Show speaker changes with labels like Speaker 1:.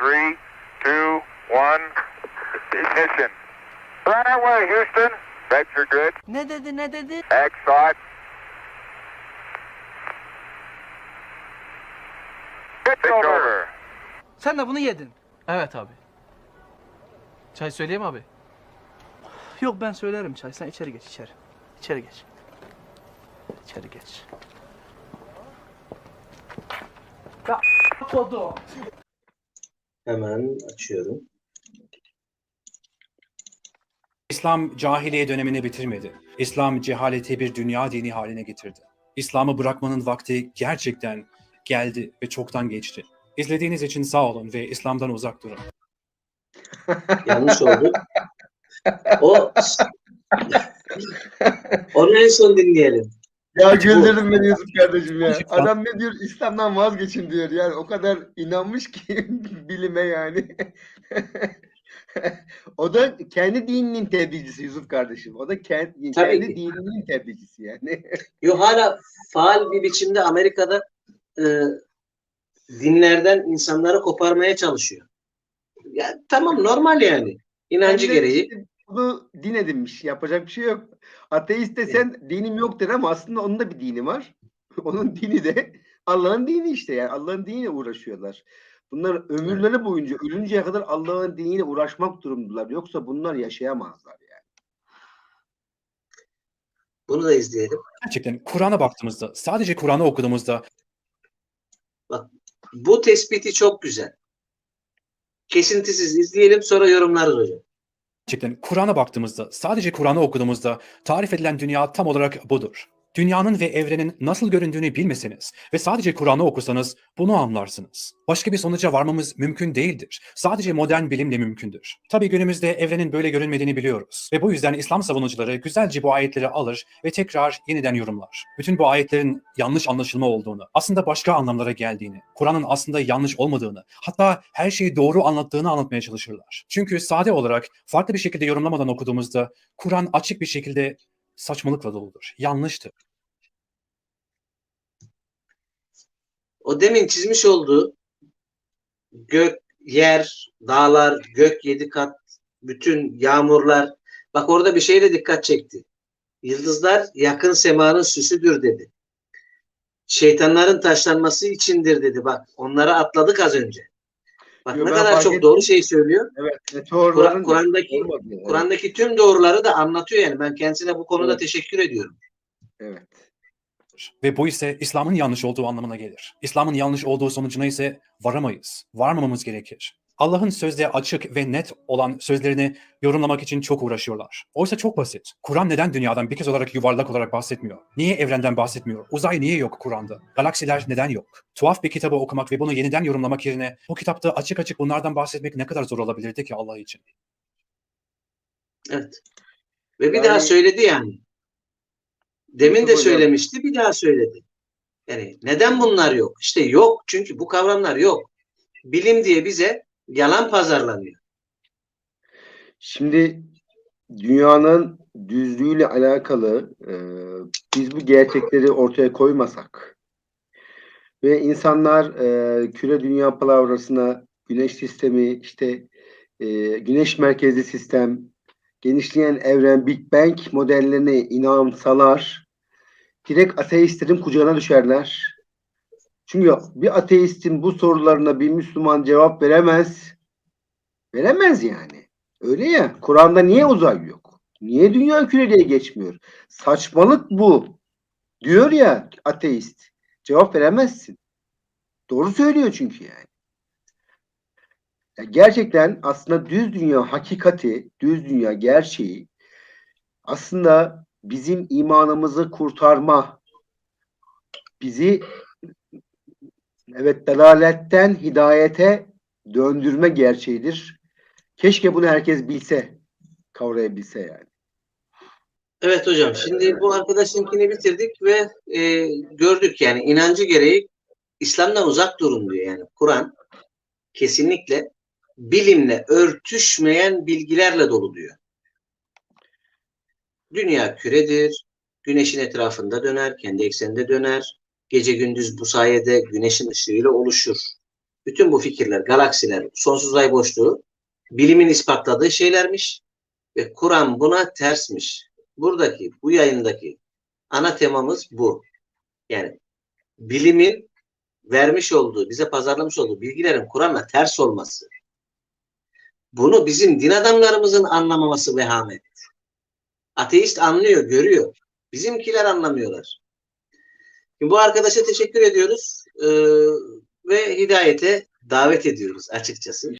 Speaker 1: three, two, one. Ignition. Right away, Houston. Vector are good.
Speaker 2: Ne dedi ne dedi?
Speaker 1: Thought. Pitch over.
Speaker 2: Sen de bunu yedin. Evet abi. Çay söyleyeyim abi. Yok ben söylerim çay. Sen içeri geç içeri. İçeri geç. İçeri geç. Ya kodu.
Speaker 3: Hemen açıyorum.
Speaker 4: İslam cahiliye dönemini bitirmedi. İslam cehaleti bir dünya dini haline getirdi. İslam'ı bırakmanın vakti gerçekten geldi ve çoktan geçti. İzlediğiniz için sağ olun ve İslam'dan uzak durun.
Speaker 3: Yanlış oldu. O onu en son dinleyelim.
Speaker 5: Ya güldürdün beni Yusuf kardeşim ya. Adam ne diyor? İslam'dan vazgeçin diyor. Yani o kadar inanmış ki bilime yani. o da kendi dininin tebliğcisi Yusuf kardeşim. O da kendi,
Speaker 3: Tabii
Speaker 5: kendi
Speaker 3: ki.
Speaker 5: dininin tebliğcisi yani.
Speaker 3: Yo hala faal bir biçimde Amerika'da e, dinlerden insanları koparmaya çalışıyor. Ya tamam normal yani. İnancı gereği.
Speaker 5: işte Bunu din edinmiş. Yapacak bir şey yok. Ateist desen dinim yok der ama aslında onun da bir dini var. Onun dini de Allah'ın dini işte. Yani Allah'ın diniyle uğraşıyorlar. Bunlar ömürleri boyunca ölünceye kadar Allah'ın diniyle uğraşmak durumundalar. Yoksa bunlar yaşayamazlar yani.
Speaker 3: Bunu da izleyelim.
Speaker 4: Gerçekten Kur'an'a baktığımızda, sadece Kur'an'ı okuduğumuzda
Speaker 3: Bu tespiti çok güzel. Kesintisiz izleyelim sonra yorumlarız hocam.
Speaker 4: Gerçekten Kur'an'a baktığımızda, sadece Kur'an'ı okuduğumuzda tarif edilen dünya tam olarak budur. Dünyanın ve evrenin nasıl göründüğünü bilmeseniz ve sadece Kur'an'ı okusanız bunu anlarsınız. Başka bir sonuca varmamız mümkün değildir. Sadece modern bilimle mümkündür. Tabii günümüzde evrenin böyle görünmediğini biliyoruz. Ve bu yüzden İslam savunucuları güzelce bu ayetleri alır ve tekrar yeniden yorumlar. Bütün bu ayetlerin yanlış anlaşılma olduğunu, aslında başka anlamlara geldiğini, Kur'an'ın aslında yanlış olmadığını, hatta her şeyi doğru anlattığını anlatmaya çalışırlar. Çünkü sade olarak farklı bir şekilde yorumlamadan okuduğumuzda Kur'an açık bir şekilde saçmalıkla doludur. Yanlıştır.
Speaker 3: O demin çizmiş olduğu gök, yer, dağlar, gök yedi kat, bütün yağmurlar. Bak orada bir şey de dikkat çekti. Yıldızlar yakın semanın süsüdür dedi. Şeytanların taşlanması içindir dedi. Bak onları atladık az önce. Bak
Speaker 5: Yo,
Speaker 3: ne kadar çok
Speaker 5: ettim.
Speaker 3: doğru şey söylüyor.
Speaker 5: Evet.
Speaker 3: Kur'an'daki. Kur'an'daki tüm doğruları da anlatıyor yani. Ben kendisine bu konuda
Speaker 5: Evet.
Speaker 3: teşekkür ediyorum.
Speaker 5: Evet.
Speaker 4: Ve bu ise İslam'ın yanlış olduğu anlamına gelir. İslam'ın yanlış olduğu sonucuna ise varamayız. Varmamamız gerekir. Allah'ın sözde açık ve net olan sözlerini yorumlamak için çok uğraşıyorlar. Oysa çok basit. Kur'an neden dünyadan bir kez olarak yuvarlak olarak bahsetmiyor? Niye evrenden bahsetmiyor? Uzay niye yok Kur'an'da? Galaksiler neden yok? Tuhaf bir kitabı okumak ve bunu yeniden yorumlamak yerine bu kitapta açık açık bunlardan bahsetmek ne kadar zor olabilirdi ki Allah için?
Speaker 3: Evet. Ve bir
Speaker 5: Yani-
Speaker 3: daha söyledi yani. Demin de söylemişti, bir daha söyledi. Yani neden bunlar yok? İşte yok çünkü bu kavramlar yok. Bilim diye bize yalan pazarlanıyor.
Speaker 5: Şimdi dünyanın düzlüğüyle alakalı e, biz bu gerçekleri ortaya koymasak ve insanlar e, küre dünya palavrasına güneş sistemi işte e, güneş merkezli sistem genişleyen evren Big Bang modellerine inansalar direkt ateistlerin kucağına düşerler. Çünkü bir ateistin bu sorularına bir Müslüman cevap veremez. Veremez yani. Öyle ya. Kur'an'da niye uzay yok? Niye dünya küreliğe geçmiyor? Saçmalık bu. Diyor ya ateist. Cevap veremezsin. Doğru söylüyor çünkü yani. Gerçekten aslında düz dünya hakikati, düz dünya gerçeği aslında bizim imanımızı kurtarma, bizi evet dalaletten hidayete döndürme gerçeğidir. Keşke bunu herkes bilse, kavrayabilse yani.
Speaker 3: Evet hocam şimdi bu arkadaşınkini bitirdik ve e, gördük yani inancı gereği İslam'dan uzak durun diyor yani. Kur'an kesinlikle bilimle örtüşmeyen bilgilerle dolu diyor. Dünya küredir, güneşin etrafında döner, kendi ekseninde döner. Gece gündüz bu sayede güneşin ışığıyla oluşur. bütün bu fikirler, galaksiler, sonsuz ay boşluğu bilimin ispatladığı şeylermiş ve Kur'an buna tersmiş. Buradaki, bu yayındaki ana temamız bu. Yani bilimin vermiş olduğu, bize pazarlamış olduğu bilgilerin Kur'an'la ters olması. Bunu bizim din adamlarımızın anlamaması vehamet. Ateist anlıyor, görüyor. Bizimkiler anlamıyorlar. Bu arkadaşa teşekkür ediyoruz. Ee, ve hidayete davet ediyoruz açıkçası.